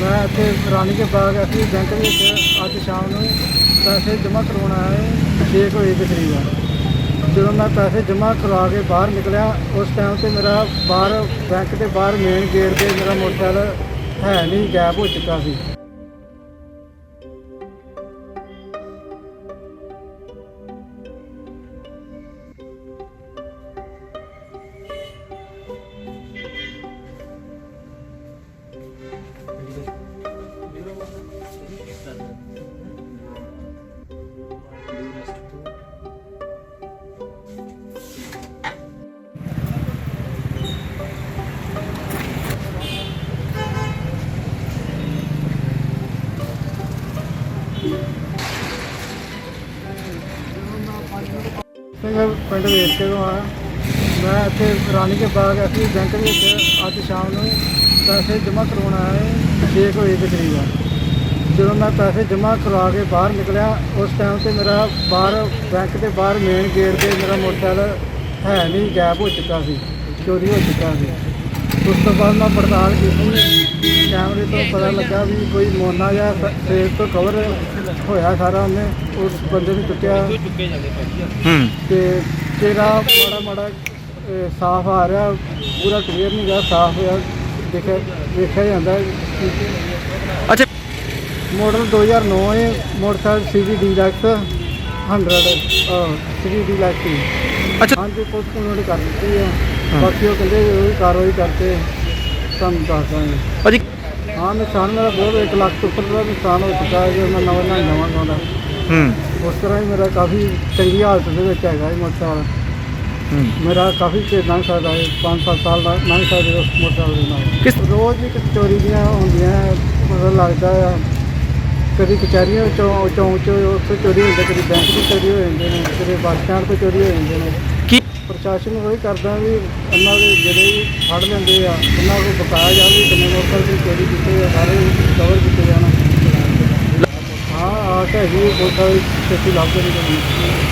ਮੈਂ ਇੱਥੇ ਰਾਣੀ ਕੇ ਬਾਗ ਅਸੀਂ ਬੈਂਕ ਵਿੱਚ ਅੱਜ ਸ਼ਾਮ ਨੂੰ ਪੈਸੇ ਜਮ੍ਹਾਂ ਕਰਵਾਉਣ ਆਇਆ ਛੇ ਕੁ ਵਜੇ ਦੇ ਕਰੀਬ ਜਦੋਂ ਮੈਂ ਪੈਸੇ ਜਮ੍ਹਾਂ ਕਰਵਾ ਕੇ ਬਾਹਰ ਨਿਕਲਿਆ, ਉਸ ਟਾਈਮ ਤੇ ਮੇਰਾ ਬਾਹਰ ਬੈਂਕ ਦੇ ਬਾਹਰ ਮੇਨ ਗੇਟ ਤੇ ਮੇਰਾ ਮੋਟਰਸਾਈਕਲ ਹੈ ਨਹੀਂ ਗਾਇਬ ਹੋ ਚੁੱਕਾ ਸੀ। ਤੇ ਮੈਂ ਪਿੰਡ ਵੇਚ ਕੇ ਤੋਂ ਆਇਆ। ਮੈਂ ਇੱਥੇ ਰਾਣੀ ਕੇ ਬਾਗ ਐਸੀ ਬੈਂਕ ਵਿੱਚ ਅੱਜ ਸ਼ਾਮ ਨੂੰ ਪੈਸੇ ਜਮ੍ਹਾਂ ਕਰਵਾਉਣ ਆਇਆ ਛੇ ਕੁ ਵਜੇ ਦੇ ਕਰੀਬ ਜਦੋਂ ਮੈਂ ਪੈਸੇ ਜਮ੍ਹਾਂ ਕਰਵਾ ਕੇ ਬਾਹਰ ਨਿਕਲਿਆ, ਉਸ ਟਾਈਮ ਤੇ ਮੇਰਾ ਬਾਹਰ ਬੈਂਕ ਦੇ ਬਾਹਰ ਮੇਨ ਗੇਟ ਤੇ ਮੇਰਾ ਮੋਟਰਸਾਈਕਲ ਹੈ ਨਹੀਂ, ਗਾਇਬ ਹੋ ਚੁੱਕਾ ਸੀ, ਚੋਰੀ ਹੋ ਚੁੱਕਾ ਸੀ। ਉਸ ਤੋਂ ਬਾਅਦ ਮੈਂ ਪੜਤਾਲ ਕੀਤੀ। ਕੈਮਰੇ ਤੋਂ ਪਤਾ ਲੱਗਾ ਵੀ ਕੋਈ ਮੋਨਾ ਜਾਂ ਫੇਸ ਤੋਂ ਕਵਰ ਹੋਇਆ ਸਾਰਾ ਉਹਨੇ ਉਸ ਬੰਦੇ ਨੂੰ ਚੁੱਕਿਆ। ਹੂੰ। ਤੇ ਚਿਹਰਾ ਮਾੜਾ ਮਾੜਾ ਸਾਫ਼ ਆ ਰਿਹਾ ਪੂਰਾ ਕਲੀਅਰ ਨਹੀਂ ਗਾ ਸਾਫ਼ ਹੋਇਆ ਦੇਖਿਆ ਵੇਖਿਆ ਜਾਂਦਾ ਅੱਛਾ। ਮਾਡਲ 2009 ਹੈ motorcycle CV deluxe 100 CV deluxe ਅੱਛਾ। ਹਾਂਜੀ ਪੁਲਿਸ ਕਾਨੂੰਨ ਕਰ ਦਿੱਤੀ ਹੈ। ਬਾਕੀ ਉਹ ਕਹਿੰਦੇ ਉਹ ਕਾਰਵਾਈ ਕਰਕੇ ਤੁਹਾਨੂੰ ਦੱਸ ਦਾਂਗੇ। ਭਾਜੀ ਹਾਂ ਨੁਕਸਾਨ ਮੇਰਾ ਬਹੁਤ 1 ਲੱਖ ਤੋਂ ਉੱਪਰ ਦਾ ਨੁਕਸਾਨ ਹੋ ਚੁੱਕਾ ਹੈ ਜੇ ਮੈਂ ਨਵਾਂ ਨਾ ਨਵਾਂ ਚਾਹੁੰਦਾ ਹੂੰ। ਉਸ ਤਰ੍ਹਾਂ ਹੀ ਮੇਰਾ ਕਾਫੀ ਚੰਗੀ ਹਾਲਤ ਦੇ ਵਿੱਚ ਹੈਗਾ ਇਹ ਮੋਟਰਸਾਈਕਲ। ਹੂੰ। ਮੇਰਾ ਕਾਫੀ ਚਿਰ ਲੰਘ ਸਕਦਾ ਹੈ 5-7 ਸਾਲ ਦਾ ਲੰਘ ਸਕਦੇ ਉਸ ਮੋਟਰਸਾਈਕਲ ਦੇ ਨਾਲ। ਕਿਸ ਰੋਜ਼ ਹੀ ਕਿਤੇ ਚੋਰੀ ਦੀਆਂ ਹੁੰਦੀਆਂ ਹੈ, ਮਤਲਬ ਲੱਗਦਾ ਆ। ਕਦੀ ਕਚਹਿਰੀਆਂ ਵਿੱਚੋਂ ਚੌਂਕ ਚੋਂ ਉੱਥੇ ਚੋਰੀ ਹੁੰਦੇ ਕਦੀ ਬੈਂਕ ਤੋਂ ਚੋਰੀ ਹੋ ਜਾਂਦੇ ਨੇ ਕਦੇ ਬੱਸ ਸਟੈਂਡ ਤੋਂ ਚੋਰੀ ਹੋ ਜਾਂਦੇ ਨੇ। ਕੀ ਪ੍ਰਸ਼ਾਸਨ ਨੂੰ ਇਹ ਕਰਦਾ ਵੀ ਇਹਨਾਂ ਦੇ ਜਿਹੜੇ ਵੀ ਫੜ ਲੈਂਦੇ ਆ ਉਹਨਾਂ ਨੂੰ ਬਕਾਇਆ ਜਾਵੇ। ਕਿੰਨੇ ਮੋਟਰਸਾਈਕਲ ਦੀ ਚੋਰੀ ਕੀਤੇ ਆ, ਸਾਰੇ ਕਵਰ ਕੀਤੇ ਜਾਣ। ਹਾਂ ਆ ਕੇ ਜੀ ਬਹੁਤ ਸਾਰੀ ਛੇਤੀ ਲੱਭ ਕੇ ਨਹੀਂ